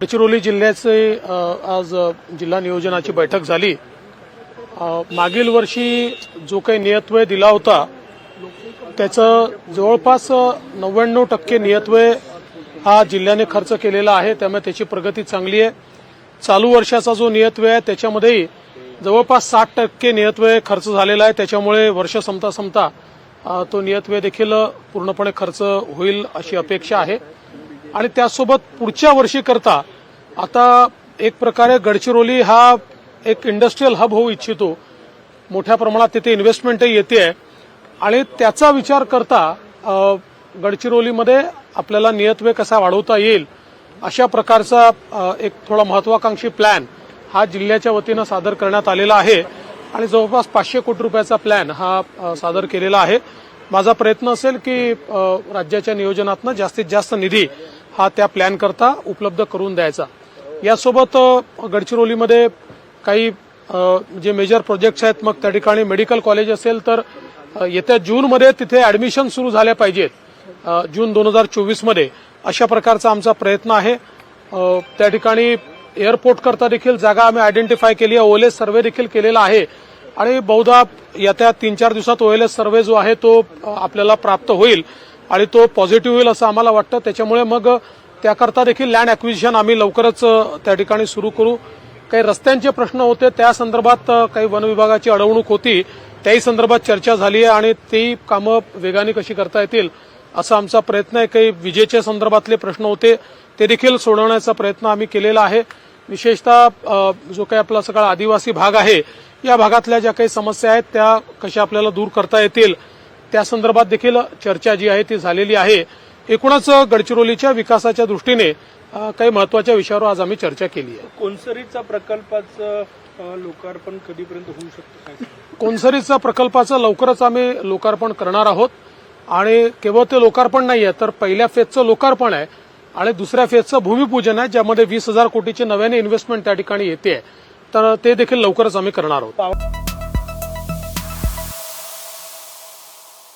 गडचिरोली जिल्ह्याचे आज जिल्हा नियोजनाची बैठक झाली. मागील वर्षी जो काही नियतव्यय दिला होता त्याचं जवळपास नव्याण्णव टक्के नियतव्यय हा जिल्ह्याने खर्च केलेला आहे त्यामुळे त्याची प्रगती चांगली आहे. चालू वर्षाचा जो नियतव्यय आहे त्याच्यामध्येही जवळपास साठ टक्के नियतव्यय खर्च झालेला आहे. त्याच्यामुळे वर्ष संपता संपता तो नियतव्यय देखील पूर्णपणे खर्च होईल अशी अपेक्षा आहे. आणि त्यासोबत पुढच्या वर्षीकरता आता एक प्रकारे गडचिरोली हा एक इंडस्ट्रीयल हब होऊ इच्छितो. मोठ्या प्रमाणात तिथे इन्व्हेस्टमेंटही येते आहे आणि त्याचा विचार करता गडचिरोलीमध्ये आपल्याला नियतवे कसा वाढवता येईल अशा प्रकारचा एक थोडा महत्वाकांक्षी प्लॅन हा जिल्ह्याच्या वतीनं सादर करण्यात आलेला आहे. आणि जवळपास पाचशे कोटी रुपयाचा प्लॅन हा सादर केलेला आहे. माझा प्रयत्न असेल की राज्याच्या नियोजनातनं जास्तीत जास्त निधी हा त्या प्लॅन करता उपलब्ध करून द्यायचा. यासोबत गडचिरोलीमध्ये काही जे मेजर प्रोजेक्ट्स आहेत मग त्या ठिकाणी मेडिकल कॉलेज असेल तर येत्या जूनमध्ये तिथे ऍडमिशन सुरू झाल्या पाहिजेत. जून दोन हजार चोवीसमध्ये. अशा प्रकारचा आमचा प्रयत्न आहे. त्या ठिकाणी एअरपोर्ट करता देखील जागा आम्ही आयडेंटिफाय केली आहे. ओएलएस सर्वे देखील केलेला आहे. आणि बहुधा येत्या तीन चार दिवसात ओएलएस सर्वे जो आहे तो आपल्याला प्राप्त होईल. आणि तो पॉझिटिव्ह होईल असं आम्हाला वाटतं. त्याच्यामुळे मग त्याकरता देखील लँड अक्विजिशन आम्ही लवकरच त्या ठिकाणी सुरू करू. काही रस्त्यांचे प्रश्न होते. त्या संदर्भात काही वन विभागाची अडवणूक होती. त्याही संदर्भात चर्चा झाली आहे आणि ती कामं वेगाने कशी करता येतील असा आमचा प्रयत्न आहे. काही विजेच्या संदर्भातले प्रश्न होते. ते देखील सोडवण्याचा प्रयत्न आम्ही केलेला आहे. विशेषतः जो काही आपला सगळा आदिवासी भाग आहे या भागातल्या ज्या काही समस्या आहेत त्या कशा आपल्याला दूर करता येतील त्या संदर्भात देखील चर्चा जी आहे ती झालेली आहे. एकूणच गडचिरोलीच्या विकासाच्या दृष्टीने काही महत्त्वाच्या विषयावर आज आम्ही चर्चा केली आहे. कोनसरीचा प्रकल्पाचं लोकार्पण कधीपर्यंत होऊ शकतं कोनसरीचा प्रकल्पाचं लवकरच आम्ही लोकार्पण करणार आहोत. आणि केवळ ते लोकार्पण नाही आहे तर पहिल्या फेजचं लोकार्पण आहे आणि दुसऱ्या फेजचं भूमिपूजन आहे ज्यामध्ये वीस हजार कोटीची नव्याने इन्व्हेस्टमेंट त्या ठिकाणी येते. तर ते देखील लवकरच आम्ही करणार आहोत.